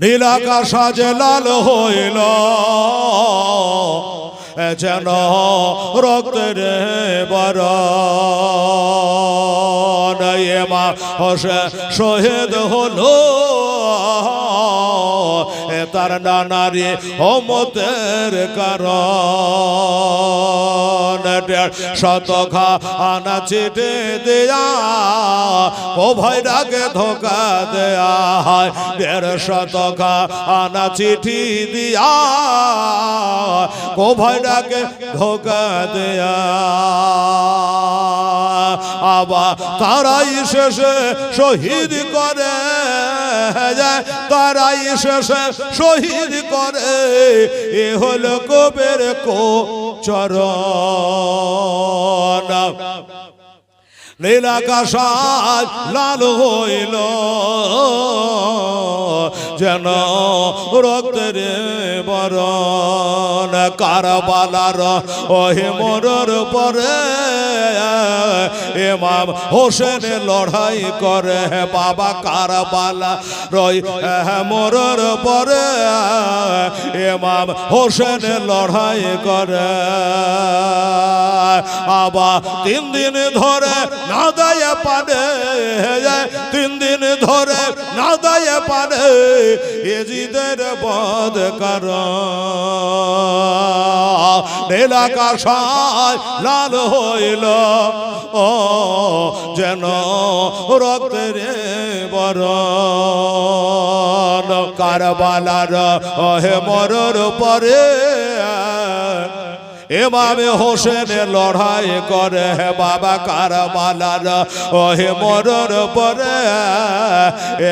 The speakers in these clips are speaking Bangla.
নীলাকা সাজে লাল হইল। যেন রক্তের বর মা হসে শহীদ হলো। তার নানারি হমতের কারণ। দেড় শত খা আনা চিঠে দেয়া, ও ভয়রাকে ধোকা দেয়া হয়। দেড় শত খা আনা চিঠি দিয়া, ও ভয়রাকে ধোকা দেয়া। আবার তারাই শেষে শহীদ করে যায় তারাই শেষে শহীদ করে। এ হলো কবের কো চরণ। নীলাকাশাজ লাল হইল। যেন রক্তের বরণ কারবালার ওহে মরর পরে এমাম হোসেন লড়াই করে, বাবা কারবালা রই মরর পরে এমাম হোসেন লড়াই করে। আবার তিন দিন ধরে না দায় পানে, তিন দিন ধরে না দায় পানে, এজিদের বদ কর। লাল হইল, ও যেন রক্তের বরণ। কারবালার হে মরর পরে এমামে হোসেন লড়াই করে হে বাবা কার কারবালার। ও হে মরর পরে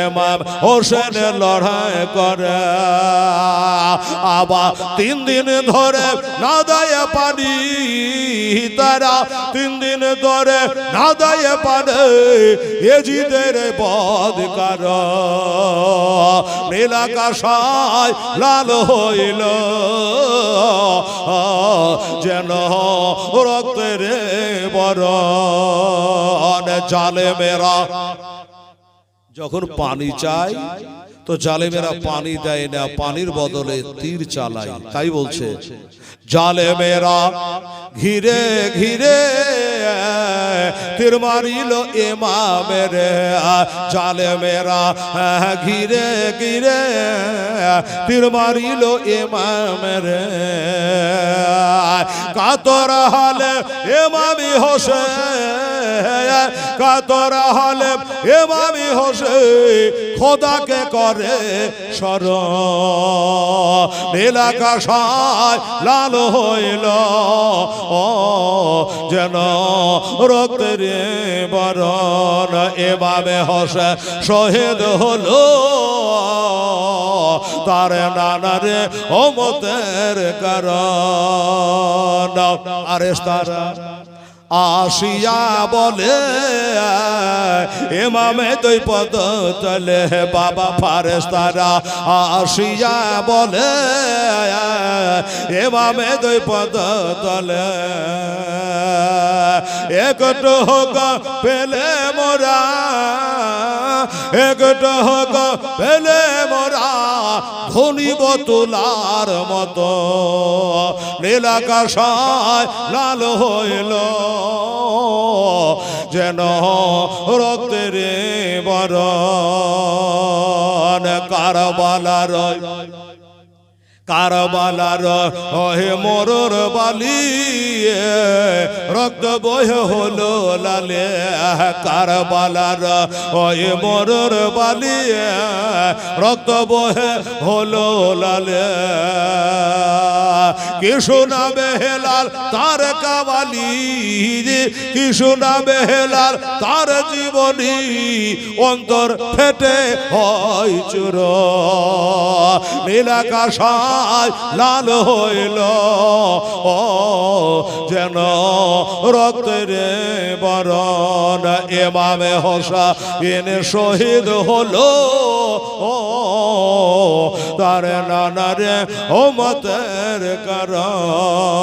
এমাম হোসেন লড়াই করে। আবার তিন দিন ধরে না পানি, তারা তিন দিন ধরে না দেয় পানি, এজিদের বদ কর। নীলাকাশায় লাল হইল। যেন রক্তের বরণ জালে মেরা। যখন পানি চাই, তো জালেমেরা পানি দেয় না, পানির বদলে তীর চালায় তাই বলছে, জালে মেরা, ঘিরে ঘিরে তীর মারিল এমামের জালে মেরা ঘিরে ঘিরে তীর মারিল এমামের কাতর হালে এমামি হোসে কাতর হালে এমামি হোসে খোদাকে করে সর নীলাকাশায় লাল হইল। ও, যেন রক্তের বরণ এভাবে হসে, শহীদ হলো। তার নানারে অমতের কারণ। আরে তারা আসিয়া বলে এমামে দুই পদ চলে, বাবা ফারেস তারা আসিয়া বলে এমামে দুই পদ তলে একটু হোক পেলে মোরা একটু হোক পেলে মোরা ধনিব তোলার মতো। নীলাকাশায় লাল হইল, যেন রক্তের বরণ কারবালার কারবালার অহে মরর বালি রক্ত বহ হলো লালে। কারবালার অহে মরর বালি রক্ত বহে হলো লালে। কিশু নামে হেলাল তার কাবালি কিশু নামে হেলাল তার জীবনী? অন্তর ফেটে হয় চুর। নীলাকাশায় লাল হইল। ও, যেন রক্তের বরণ এমামে হসা এনে শহীদ হলো। তার নানারে ও মতের কারণ